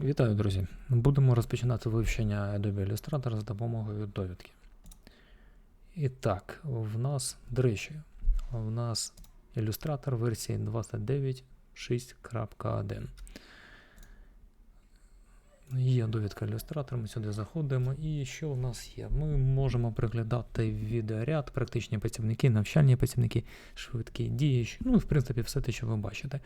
Вітаю, друзі! Будемо розпочинати вивчення Adobe Illustrator з допомогою довідки. І так, в нас, до речі, в нас Illustrator версії 29.6.1. Є довідка Illustrator, ми сюди заходимо. І що в нас є? Ми можемо приглядати відеоряд, практичні працівники, навчальні працівники, швидкі дії, ну, в принципі, все те, що ви бачите.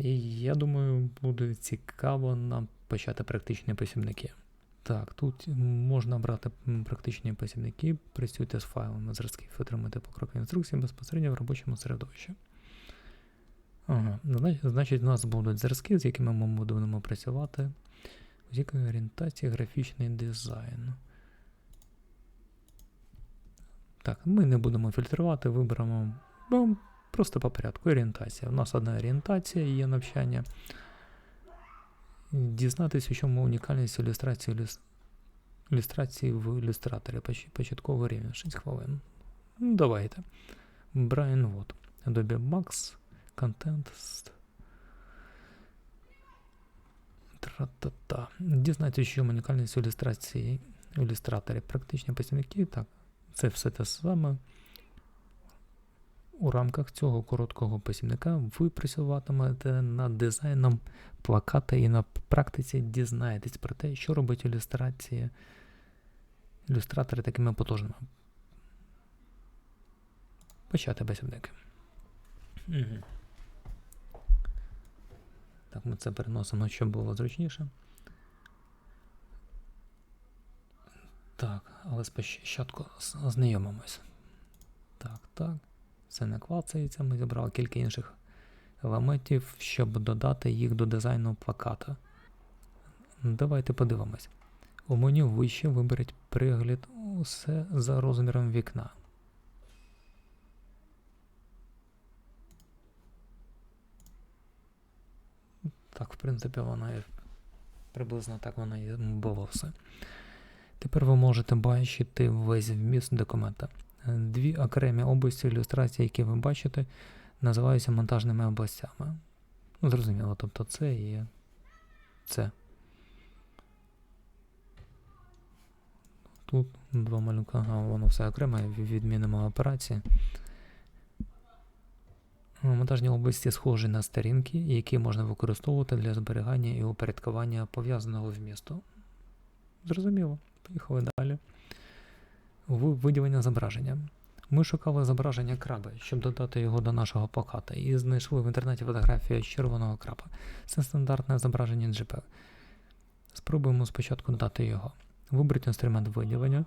І я думаю, буде цікаво нам почати практичні посібники. Так, тут можна брати практичні посібники, працюйте з файлами зразків, отримати покрокові інструкції безпосередньо в робочому середовищі. Ага, значить, у нас будуть зразки, з якими ми будемо працювати. З якої орієнтації графічний дизайн. Так, ми не будемо фільтрувати, виберемо ну, Просто по порядку. Орієнтація. У нас одна орієнтація є навчання. Дізнатися, у чому унікальність ілюстрації ілюс- ілюстрації в ілюстраторі. Поч- Початковий рівень. 6 хвилин. Ну, давайте. Брайан Вот. Adobe Max. Контент. Тра-та-та. Дізнатися, що унікальність ілюстрації в ілюстраторі. Практичні працівники. Так, це все те саме. У рамках цього короткого посібника ви працюватимете над дизайном плаката і на практиці дізнаєтесь про те, що робить ілюстрації, ілюстратори такими потужними. Почати. Угу. Так, ми це переносимо, щоб було зручніше. Так, але спочатку з- ознайомимось. Так, так. Це не клацається, ми зібрали кілька інших елементів, щоб додати їх до дизайну плаката. Давайте подивимось. У меню вище виберіть пригляд усе за розміром вікна. Так, в принципі, вона і приблизно так вона і було все. Тепер ви можете бачити весь вміст документа. Дві окремі області ілюстрації, які ви бачите, називаються монтажними областями. Ну, зрозуміло, тобто це і це. Тут два малюнка, ага, воно все окремо, відмінимо операції. Монтажні області схожі на сторінки, які можна використовувати для зберігання і упорядкування пов'язаного вмісту. Зрозуміло. Поїхали далі виділення зображення. Ми шукали зображення краби, щоб додати його до нашого плаката, і знайшли в інтернеті фотографію червоного краба. Це стандартне зображення JPEG. Спробуємо спочатку додати його. Виберіть інструмент виділення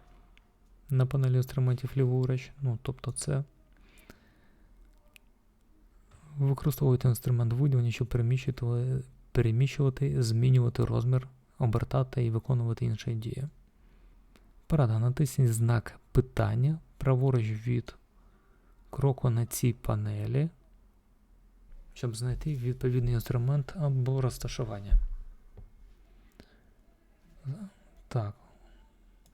на панелі інструментів ліворуч, ну тобто це. Використовуйте інструмент виділення, щоб переміщувати, переміщувати, змінювати розмір, обертати і виконувати інші дії. Порада, натисніть знак питання праворуч від кроку на цій панелі, щоб знайти відповідний інструмент або розташування. Так.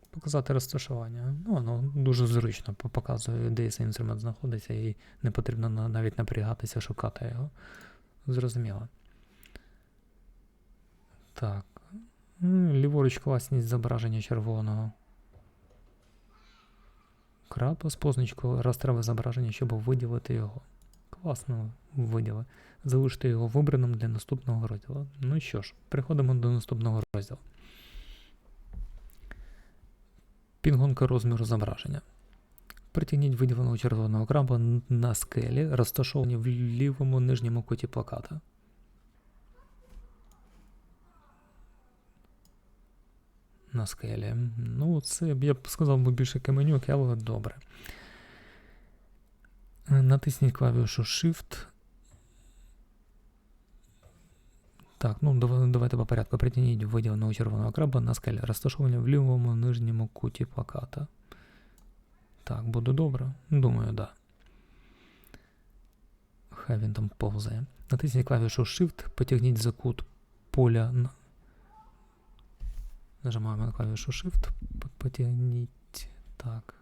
Показати розташування. Ну, воно дуже зручно показує, де цей інструмент знаходиться, і не потрібно навіть напрягатися, шукати його. Зрозуміло. Так. Ліворуч класність зображення червоного краба з позначкою растрове зображення, щоб виділити його. Класно виділи. Залишити його вибраним для наступного розділу. Ну що ж, переходимо до наступного розділу. Підгонка розміру зображення. Притягніть виділеного червоного краба на скелі, розташовані в лівому нижньому куті плаката. на скелі. Ну, це я б сказав би більше каменюк, але добре. Натисніть клавішу Shift. Так, ну давайте по порядку. Притягніть виділеного червоного краба на скелі, розташовані в лівому нижньому куті плаката. Так, буде добре? Думаю, так. Да. Хай він там повзає. Натисніть клавішу Shift, потягніть за кут поля Нажимаємо на клавішу Shift, потягніть так.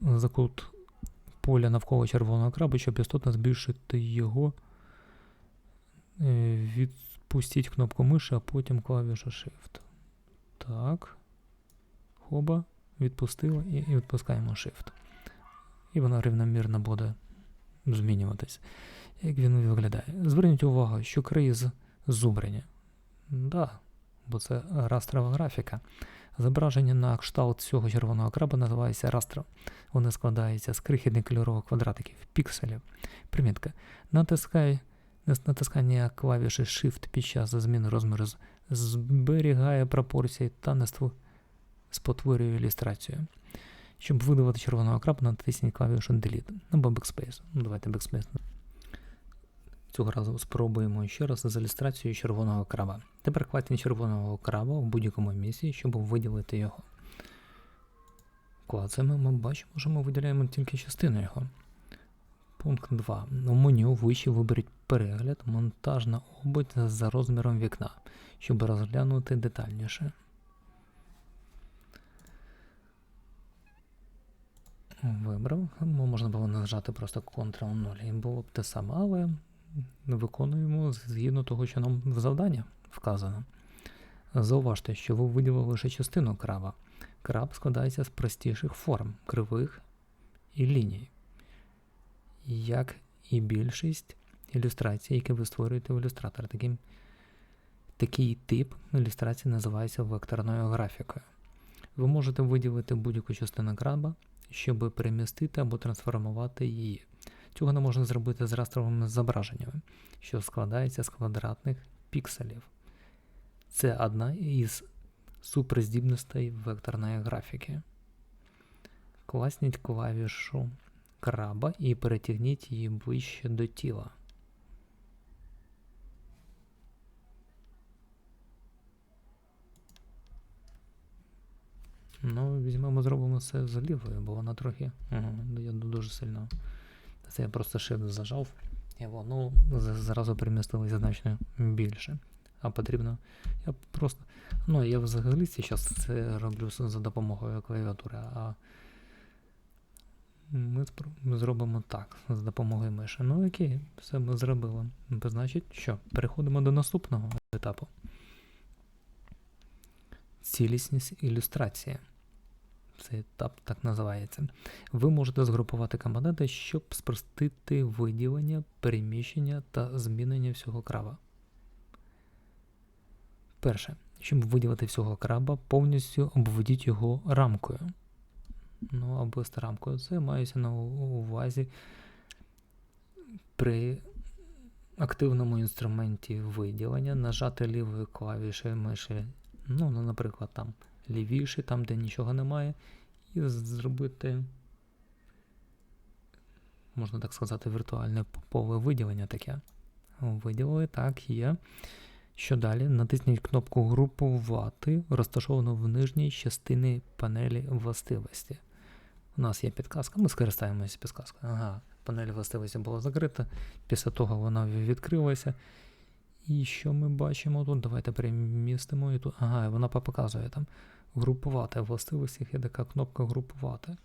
За кут поля навколо червоного краба, щоб істотно збільшити його відпустіть кнопку миші, а потім клавішу Shift. Так. Хоба. Відпустили і, відпускаємо Shift. І вона рівномірно буде змінюватись. Як він виглядає? Зверніть увагу, що краї зубрені. Да, бо це растрова графіка. Зображення на кшталт цього червоного краба називається растро. Вони складаються з крихітних кольорових квадратиків, пікселів. Примітка. Натискай, натискання клавіші Shift під час зміни розміру зберігає пропорції та не спотворює ілюстрацію. Щоб видавати червоного краба, натисніть клавішу Delete або Backspace. Давайте Backspace. Цього разу спробуємо ще раз з ілюстрацією червоного краба. Тепер класніть червоного краба в будь-якому місці, щоб виділити його. Клацаємо, ми бачимо, що ми виділяємо тільки частину його. Пункт 2. У меню вище виберіть перегляд, монтажна обуть за розміром вікна, щоб розглянути детальніше. Вибрав. Можна було нажати просто Ctrl-0 і було б те саме, але виконуємо згідно того, що нам в завданні вказано. Зауважте, що ви виділили лише частину краба. Краб складається з простіших форм, кривих і ліній. Як і більшість ілюстрацій, які ви створюєте в ілюстратор. Таким, такий тип ілюстрації називається векторною графікою. Ви можете виділити будь-яку частину краба, щоб перемістити або трансформувати її. Цього не можна зробити з растровими зображеннями, що складається з квадратних пікселів. Це одна із суперздібностей векторної графіки. Класніть клавішу краба і перетягніть її ближче до тіла. Ну, візьмемо, зробимо це з лівою, бо вона трохи. Я дуже сильно. Це я просто shift зажав, і воно зразу перемістилося значно більше. А потрібно. Я просто. Ну, я взагалі зараз це роблю за допомогою клавіатури, а ми зробимо так, з допомогою миші. Ну окей, все ми зробили. Значить, що? Переходимо до наступного етапу. Цілісність ілюстрації. Цей етап так називається. Ви можете згрупувати компоненти, щоб спростити виділення, переміщення та змінення всього краба. Перше. Щоб виділити всього краба, повністю обведіть його рамкою. Ну, або з рамкою. Це мається на увазі при активному інструменті виділення нажати лівою клавішею миші, ну, ну, наприклад, там лівіше, там, де нічого немає, і зробити, можна так сказати, віртуальне поле виділення таке. Виділили, так, є. Що далі? Натисніть кнопку Групувати, розташовану в нижній частині панелі властивості. У нас є підказка, ми скористаємося підказкою. Ага, панель властивості була закрита, після того вона відкрилася. І що ми бачимо тут? Давайте перемістимо і тут. Ага, вона показує там групувати. В властивостях є така кнопка групувати.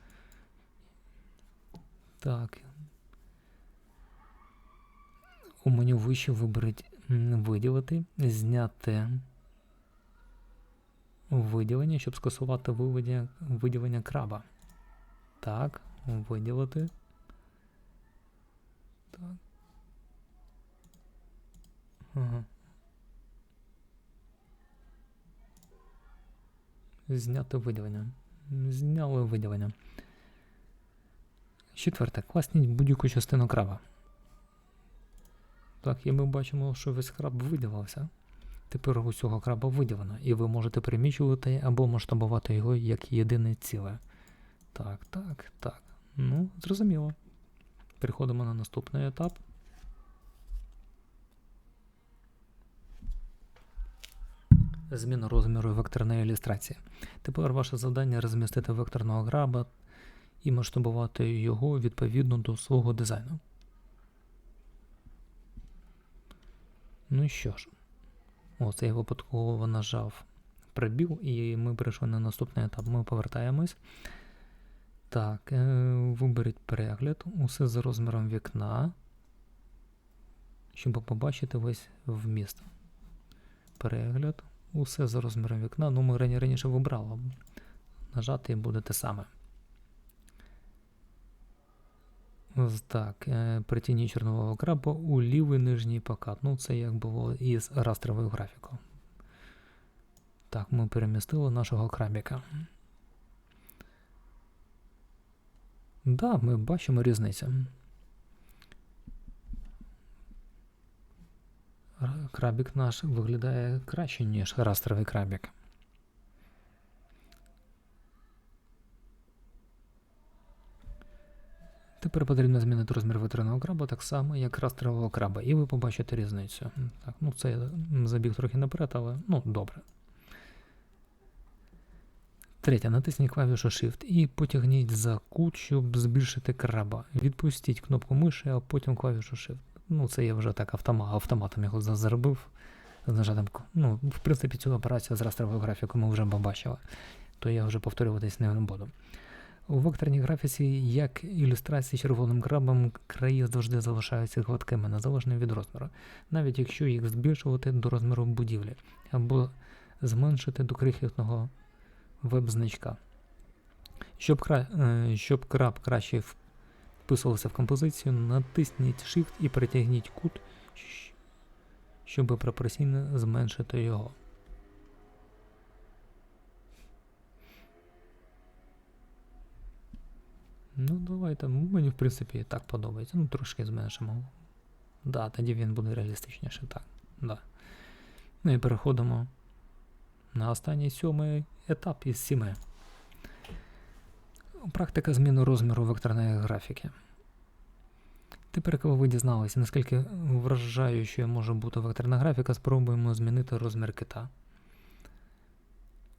Так. У меню вище виберіть виділити, зняти виділення, щоб скасувати виведення, виділення краба. Так, виділити. Так. Ага. Виділення. Зняли виділення. Четверте. Класніть будь-яку частину краба. Так, і ми бачимо, що весь краб виділився. Тепер усього краба виділено, і ви можете переміщувати або масштабувати його як єдине ціле. Так, так, так. Ну, зрозуміло. Переходимо на наступний етап. Зміна розміру векторної ілюстрації. Тепер ваше завдання розмістити векторного граба і масштабувати його відповідно до свого дизайну. Ну що ж, ось я випадково нажав прибіг, і ми перейшли на наступний етап. Ми повертаємось. Так, е, виберіть перегляд, усе за розміром вікна, щоб побачити весь вміст. перегляд. Усе за розміром вікна. Ну, ми раніше вибрали. Нажати і буде те саме. Ось так. е, Притягніть чорнового краба у лівий нижній покат. Ну, це як було із растровою графікою. Так, ми перемістили нашого крабіка. Да, ми бачимо різницю. Крабік наш виглядає краще, ніж растровий крабік. Тепер потрібно змінити розмір витриманого краба так само, як растрового краба, і ви побачите різницю. Так, ну це забіг трохи наперед, але ну добре. Третє. Натисніть клавішу Shift і потягніть за кут, щоб збільшити краба. Відпустіть кнопку миші, а потім клавішу Shift. Ну, це я вже так автома, автоматом його зробив. З нажатим. Ну, в принципі, цю операцію з растровою графікою ми вже побачили, то я вже повторюватись не буду. У векторній графіці, як ілюстрації червоним крабом, краї завжди залишаються гладкими, незалежно від розміру, навіть якщо їх збільшувати до розміру будівлі, або зменшити до крихітного веб-значка. Щоб, е, щоб краб краще вписувався в композицію, натисніть Shift і перетягніть кут, щоб пропорційно зменшити його. Ну, давайте. Мені, в принципі, і так подобається. Ну, трошки зменшимо. Да, тоді він буде реалістичніше, так. Да. Ну і переходимо на останній сьомий етап із сіми. Практика зміни розміру векторної графіки. Тепер, коли ви дізналися, наскільки вражаючою може бути векторна графіка, спробуємо змінити розмір кита.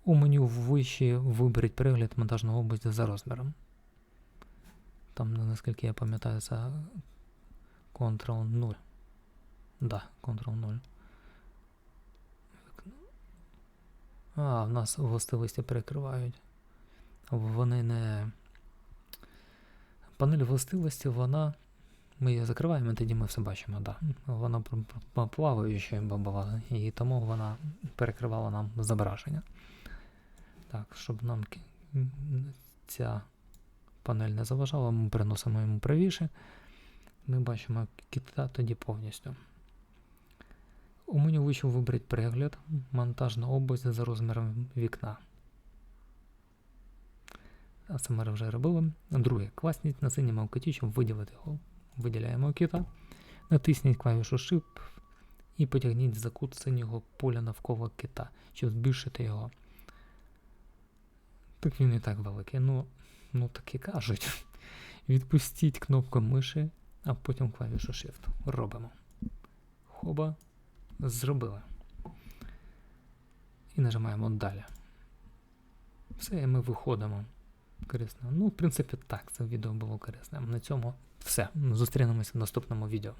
У меню вище виберіть перегляд монтажного області за розміром. Там, наскільки я пам'ятаю, це Ctrl 0. Да, Ctrl 0. А, в нас властивості перекривають. Вони не. Панель властивості, вона. Ми її закриваємо, тоді ми все бачимо, да. Вона плаваюча була, і тому вона перекривала нам зображення. Так, щоб нам ця панель не заважала, ми переносимо йому правіше. Ми бачимо кита тоді повністю. У меню вийшов вибрати перегляд, монтажна область за розміром вікна. А вже робили. Друге, класніть на синьому киті, щоб виділити його. Виділяємо кита. Натисніть клавішу Shift і потягніть за кут синього поля навколо кита, щоб збільшити його. Так він і так великий. Ну, ну так і кажуть. Відпустіть кнопку миші, а потім клавішу Shift. Робимо. Хоба. Зробили. І нажимаємо далі. Все, і ми виходимо. Корисно. Ну, в принципі, так, це відео було корисним. На цьому все. Зустрінемося в наступному відео.